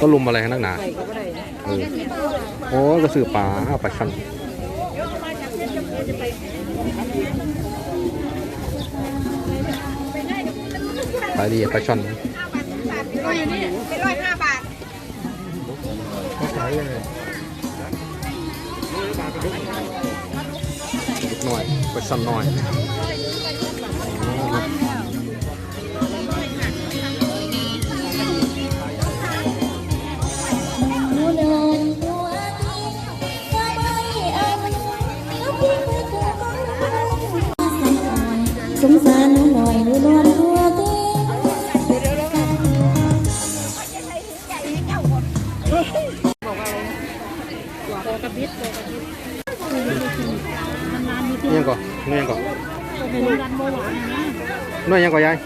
ก็ลุมอะไรนักหนาเออโอ้ก็ซื้อปลาเอาปลาช่อนขาดีปลาช่อน ดหน่อยปลาช่อนน้อย ยังก่อนยาย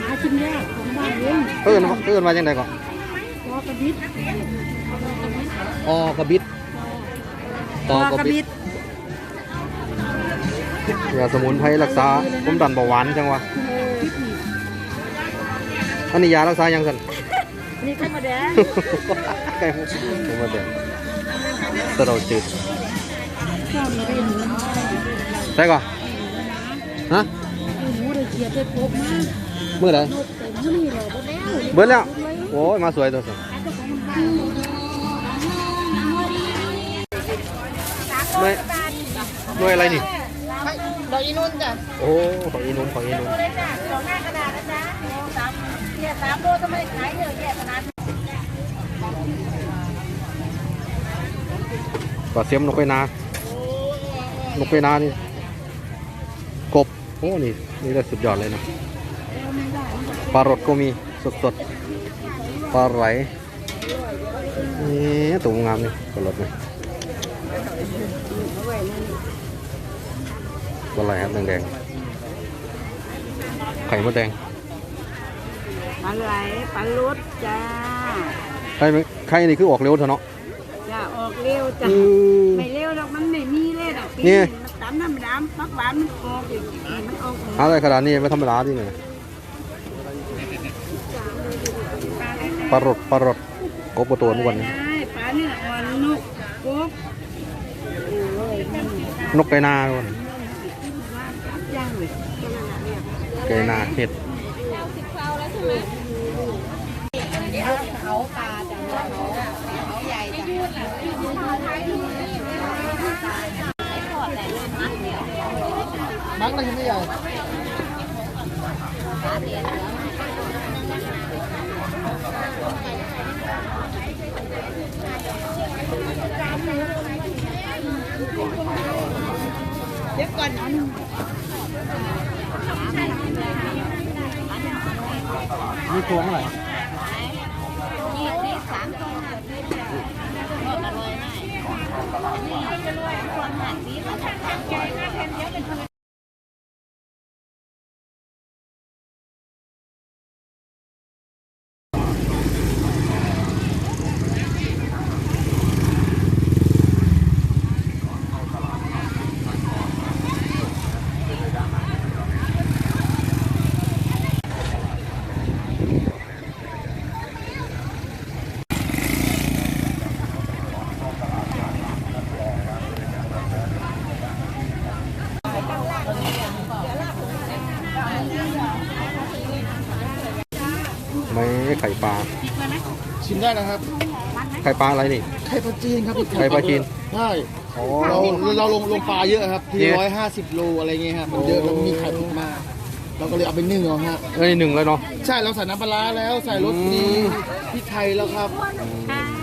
หาชิ้นแรกของบ้านเองเพื่อนเพื่อนมาจังไดก่อนกอกระดิษออกระบิดตอกระบิดยาสมุนไพรรักษาความดันเบาหวานจังวะอันนี้ยารักษายังสันนี่ไข่มดแดงไก่หมูหมูมาแดงสะเดาจืดชอบเลยหนูใช่ก่อนฮะหนู เลยเกียดได้พบมาเมื่อไหร่โนดแต่มื้อนี่เหรอบ่แล้วเบิดแล้ว โอ้ย มาสวยตัวสิหน่วยหน่วยอะไรนี่ ดอกอีนุ่นจ้ะโอ้ของอีนุ่มของอีนุ่มเลยจ้ะดอกหน้ากระดาษนะจ๊ะสามเนี่ยสามโลทำไมขายเยอะแยะขนาดปลาเสียมนกไปนา นกไปนานี่กบ โอ้นี่นี่ได้สุดยอดเลยนะปลารดก็มีสดสดๆปลาไหลนี่ตัวงามนี่ปลารดนี่ปลาไหลครับแดงๆไข่มดแดงปลาไหลปลาลุดจ้าไข่ไหมไข่นี่คือออกเร็วเถอะเนาะจะออกเร็วจ้ะอือไม่เร็วหรอกมันไม่มีเลยดอกปีนี่ มันดำน้ำดำปักหวานมันออกอยู่มันออกหมดหาอะไรขนาดนี้ไม่ธรรมดาที่นี่ปลารดปลารดกบตัวอ้วนนี่ได้ปลาเนื้ออ่อนนกกบโอ้ยมันนกไก่นาด้วยย่างเลยไก่นาเห็ดเขาปลาจังเขาเขาใหญ่จัง มักเลยไม่ใหญ่มีตัวเท่าไหร่ไม่ไข่ ปลาชิมได้นะครับไข่ปลาอะไรนี่ ไข่ปลาจีนครับไข่ปลาจีนใช่อ๋อเราเราลงลงปลาเยอะครับทีเนี่ยร้อยห้าสิบโลอะไรเงี้ยครับมันเยอะแล้วมีไข่ติดมาเราก็เลยเอาไปนึ่งเอาฮะเอ้ยหนึ่งเลยเนาะใช่เราใส่น้ำปลาร้าแล้วใส่รสดีอืมพริกไทยแล้วครับ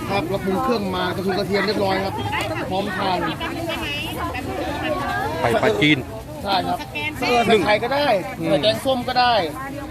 ครับเราปรุงเครื่องมากระเทียมกระเทียมเรียบร้อยครับพร้อมทานไข่ปลาจีนใช่ครับใส่ไข่ก็ได้ใส่แกงส้มก็ได้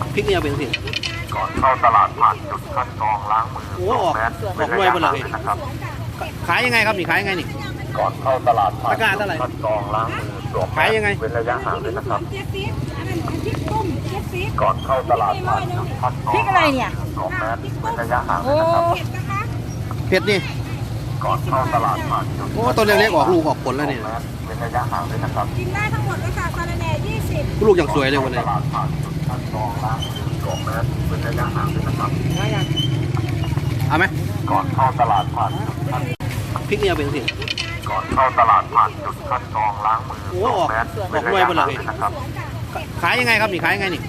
อาเป็นสิเข้าตลาดผ่านจุดคัดกรองล้างมือโอ้ออกออกรวยหมดเลยนะครับขายยังไงครับนี่ขายยังไงนี่ก่อนเข้าตลาดผ่านตะกร้าเท่าไหร่คัดกรองล้างมือสวมแมสขายยังไงเว้นระยะห่างด้วยนะครับก่อนเข้าตลาดผ่านจุดคัดกรองพริกอะไรเนี่ยสวมแมสเว้นระยะห่างด้โอ้วยนะครับเผ็ดนี่ก่อนเข้าตลาดผ่านจุดโอ้ต้นเล็กๆออกลูกออกผลแล้วนี่สมแมสเว้นระยะห่างด้วยนะครับกินได้ทั้งหมดเลยค่ะซาลาแหน่ยี่สิบลูกอย่างสวยเลยวันนี้ ตลาดผ่านจุดคัดกรองล้างมือสวมแมสเว้นระยะห่างด้วยนะครับ เอาไหมก่อนเข้าตลาดผ่านจุดคัดพริกนี่เอาเป็นสิก่อนเข้าตลาดผ่านจุดคัดกรองล้างมือโอ้สวออกมแมสอเว้อนกระรวยยะหมดเลห่างยด้วยนะครับ ขายยังไงครับนี่ขายยังไงนี่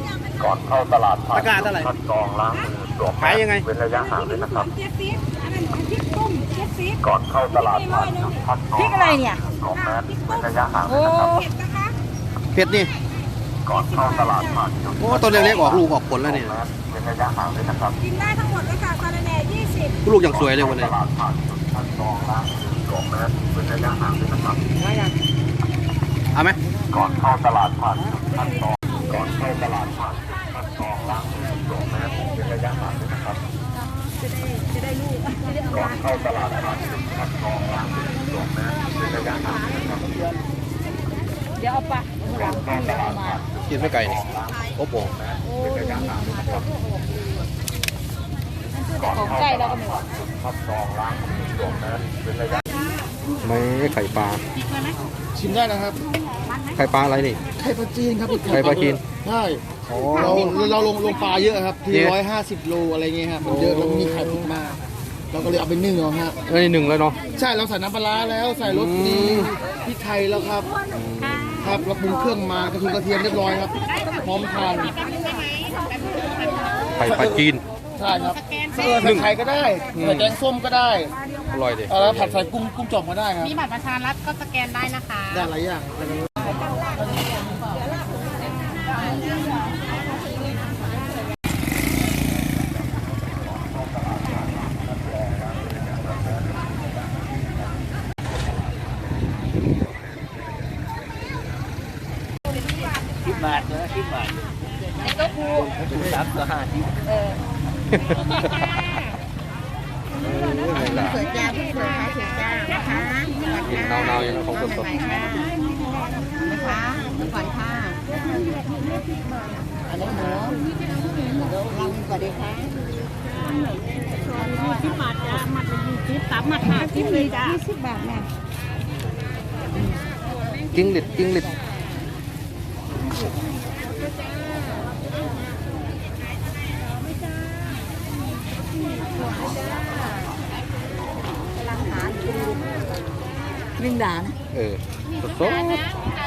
ก่อนเข้าตลาดผ่านตะกร้าเท่าไหร่คัดกรองล้างมือสวมแมสขายยังไงเว้นระยะห่างด้วยนะครับ เจ็ดสิบอันนั้นพริกต้มเจ็ดสิบก่อนเข้าตลาดผ่านจุดคัดกรองพริกอะไรเนี่ยสวมแมสเว้นระยะห่างโอ้ด้วยนะครับ เผ็ดนี่ ก่อนเข้าตลาดผ่านจุดโอ้ต้นเล็กๆออกลูกออกผลแล้วนี่สวมแมสเว้นระยะห่างด้วยนะครับกินได้ทั้งหมดเลยค่ะซาลาแหน่ยี่สิบลูกอย่างสวยเลยวันตนี้ลาดผ่านจุดคัดกรองล้างมือสวมแมสเว้นระยะห่างด้วยนะครับเอาไหมก่อนเข้าตลาดผ่านจุดคัดกรองก่อนเข้าตลาดผ่านจุดคัดกรองล้างมือสวมแมสเว้นระยะห่างด้วยนะครับก่อนเข้าตลาดผ่านจุดคัดกรองล้างมือสวมแมสเว้นระยะห่างด้วยนะครับ เดี๋ยวเอาปลาหลังพรุ่งนี้เอามากินไม่ไก่นี่โอ้โหของใกล้เราก็มีคัดกรองล้างมือสวมแมสเว้นระยะไม่ไข่ปลา ชิมได้นะครับ ไข่ปลาอะไรนี่ ไข่ปลาจีนครับไข่ปลาจีน ใช่เราเราลงลงปลาเยอะครับที่ร้อยห้าสิบโลอะไรเงี้ยครับมันเยอะแล้วมีไข่ติดมาเราก็เลยเอาไปนึ่งเอาฮะเอ้ยหนึ่งแล้วเนาะ ใช่เราใส่น้ำปลาแล้วใส่รสดีอืมพริกไทยแล้วครับ ครับเราปรุงเครื่องมากระเทียมกระเทียมเรียบร้อยครับ พร้อมทานไข่ปลาจีน ใช่ครับเออใส่ไข่ก็ได้ใส่แกงส้มก็ได้อร่อยดิเออแล้วผัดใส่กุ้งกุ้งจ่อมก็ได้ครับมีบัตรประชารัฐก็สแกนได้นะคะ ได้หลายอย่าง สวยจ้าพี่สวยค่ะสวยจ้านะคะกินเนาๆอย่างนั้นของสดใหม่ค่ะนะคะก่อนค่ะอันนี้หมูลำสวัสดีค่ะสิบบาทจ้ามัดละยี่สิบสามมัดห้าสิบเลยจ้ายี่สิบบาทแม่ๆกิ้งหลิดกิ้งหลิด ลิงด่านะ เออสดๆ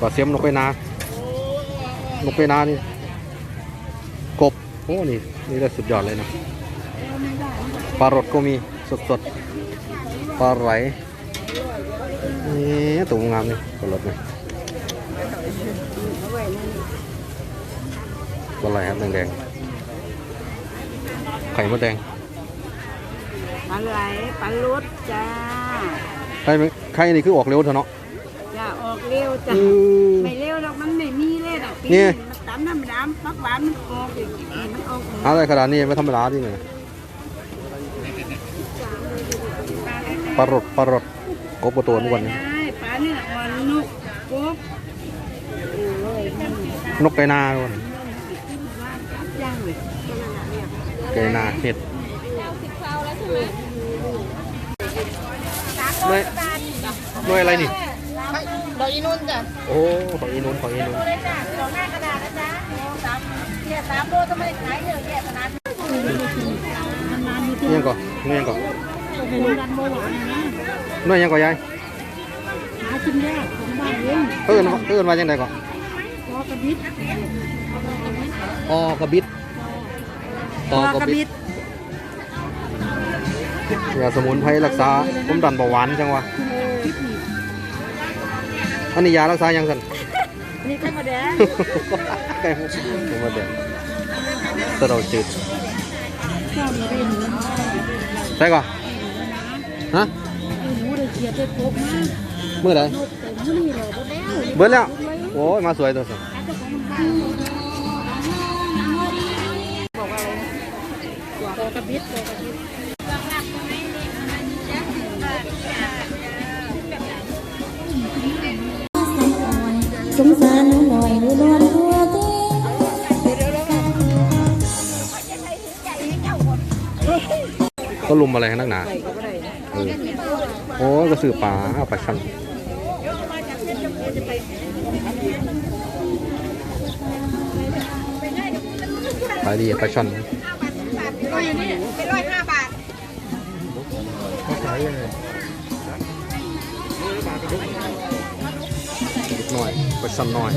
ปลาเสียมนกไปนานกไปนานี่กบโอ้นี่นี่ได้สุดยอดเลยนะปลารดก็มีสดสดๆปลาไหลนี่ตัวงามนี่ปลารดนี่ตัวอะไรครับแดงๆไข่มดแดงปลาไหลปลาลุดจ้าไข่ไม่ไข่นี่คือออกเร็วเถอะเนาะจะ ออกเร็วจ้ะอือไม่เร็วหรอกมันไม่มีเลยดอกปีนี่มันตำน้ำดำปักหวานมันออกอีกนี่มันออกหมดอะไรขนาดนี้ไม่ธรรมดาที่นี่ปลารดปลารดกบตัวนี้วันนี้ได้ปลาเนี่ยอ่อนนุกกบโอ้ยมันนกไก่นาวันย่างเลยไก่นาเห็ดหน่วยหน่วยอะไรนี่ ดอกอีนุ่นจ้ะโอ้ของอีนุนของอีนุนเลยจ้ะดอกหน้ากระดาษนะจ๊ะสามเนี่ยสามโลทำไมขายเยอะแยะขนาดนี้นี่ยังก่อนนี่ยังก่อนเป็นดันโบราณนะหน่วยยังก่อนยายหากินยากของบ้านเองเอิ้นเอิ้นมาจังไดก่อนพอกระดิษออกระบิดตอกระบิดยาสมุนไพรรักษาความดันเบาหวานจังวะ อันนี้ยารักษายังสันนี่ไข่มดแดงไก่หมูมาเด็ดสะเดาจืดชอบเลยหนูใช่ก่อนฮะหนูเลยเกียดได้พบมาเมื่อไหร่แต่หนูนี่เลยบ่แล้วเบิดแล้ว โอ้ยมาสวยตัวสิบอกว่าอะไรนะตัวกระบิดตัวกระบิด สงสารหนูหน่อยหนูนวลทั่วที่ก็ลุมอะไรนักหนาเออโอ้ยก็สื่อปลาเอาปลาชันขายดีปลาช่อนก็อยู่นี่เป็นร้อยห้าบาทนิดห น่อยปลาช่อนน้อย